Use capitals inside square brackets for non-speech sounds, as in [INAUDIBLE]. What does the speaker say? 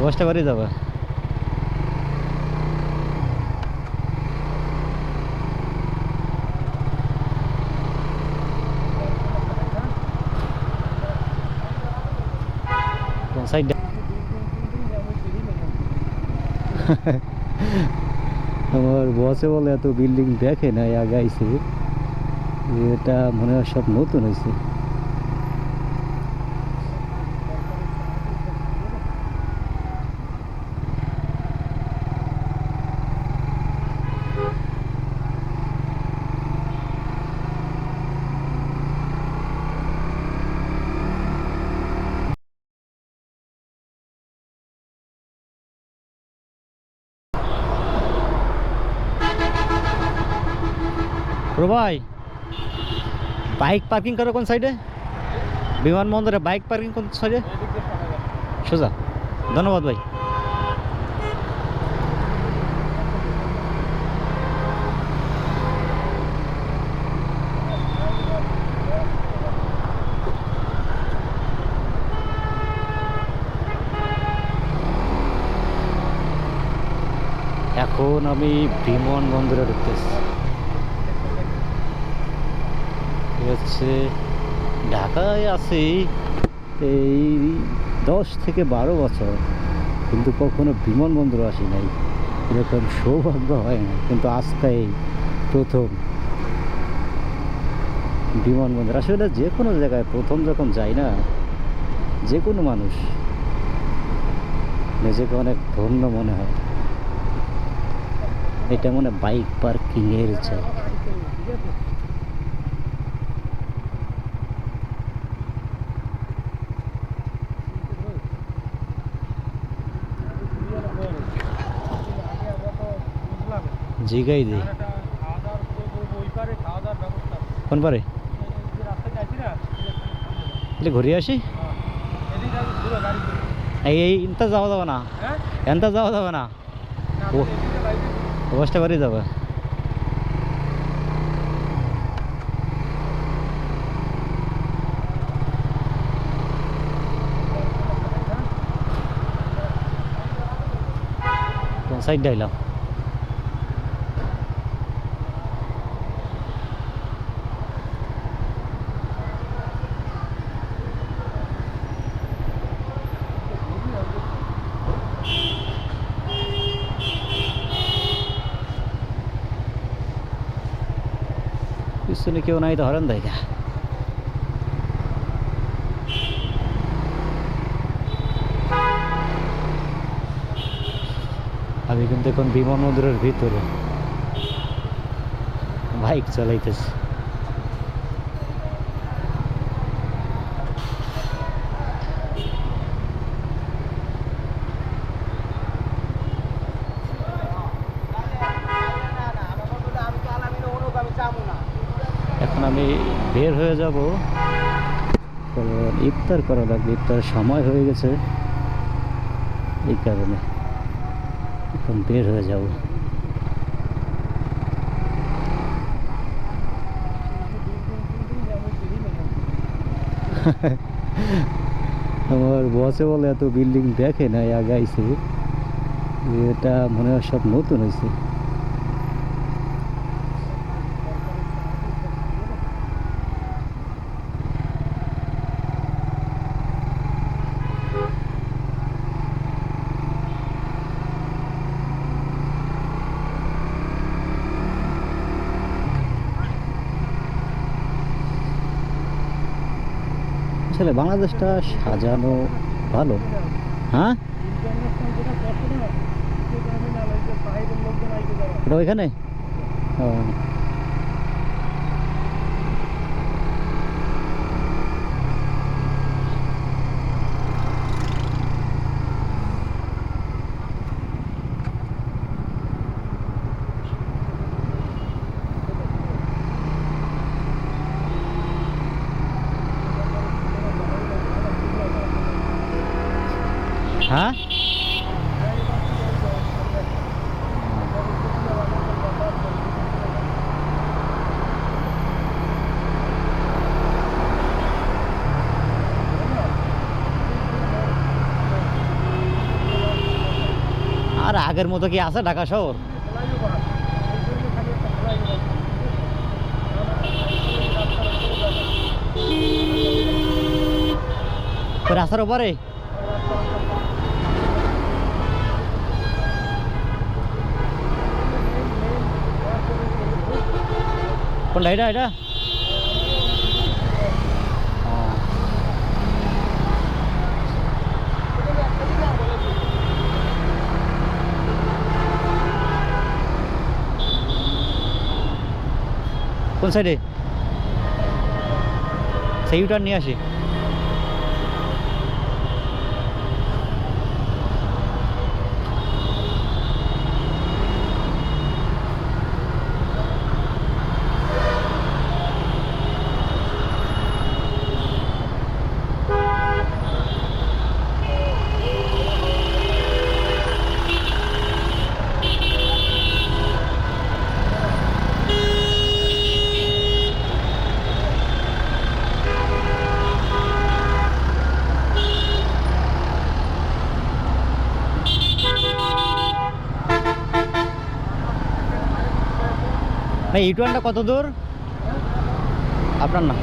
অবস্থা বাড়ি যাবে। আমার বসে বলে, এত বিল্ডিং দেখে না আগাইছে। এটা মনে হয় সব নতুন হয়েছে ভাই বাইক পার্কিং করো কোন সাইডে বিমানবন্দরে বাইক পার্কিং কোন সাইডে সোজা। ধন্যবাদ ভাই। এখন আমি বিমানবন্দরে ঢুকতেছি। হচ্ছে ঢাকায় আছি এই দশ থেকে বারো বছর, কিন্তু কখনো বিমানবন্দর আসি নাই। এরকম সৌভাগ্য হয় না, কিন্তু আজকে এই প্রথম বিমানবন্দর। আসলে যে কোনো জায়গায় প্রথম যখন যাই না, যে কোনো মানুষ নিজেকে অনেক ধন্য মনে হয়। এটা মনে বাইক পার্কিংয়ের জায়গা। জিগাই দিই। কোন পারে? তাহলে ঘুরে আসি? এই এই ইনতা যাওয়া যাবে না। এনতা যাওয়া যাবে না। অবস্থা করে যাবে। সাইড ডাইলাম পিছনে কেউ নাই তো হরেন আমি কিন্তু এখন বিমানবন্দরের ভিতরে বাইক চালাইতেছি এখন আমি বের হয়ে যাব। ইফতার করা লাগবে ইফতার সময় হয়ে গেছে। এই কারণে এখন বের হয়ে যাব। [LAUGHS] আমার বসে বলে এত বিল্ডিং দেখে নাই, আগাইছে। এটা মনে হয় সব নতুন হয়েছে আসলে বাংলাদেশটা সাজানো ভালো। হ্যাঁ? ওইখানে? ও। হ্যাঁ? আর আগের মতো কি আছে ঢাকা শহর? রাস্তার ওপারে? কোনটা এটা এটা। কোন সাইডে সেই ইউটার নিয়ে আসি ভাই ইউটিউবটা কত দূর? আপনার না।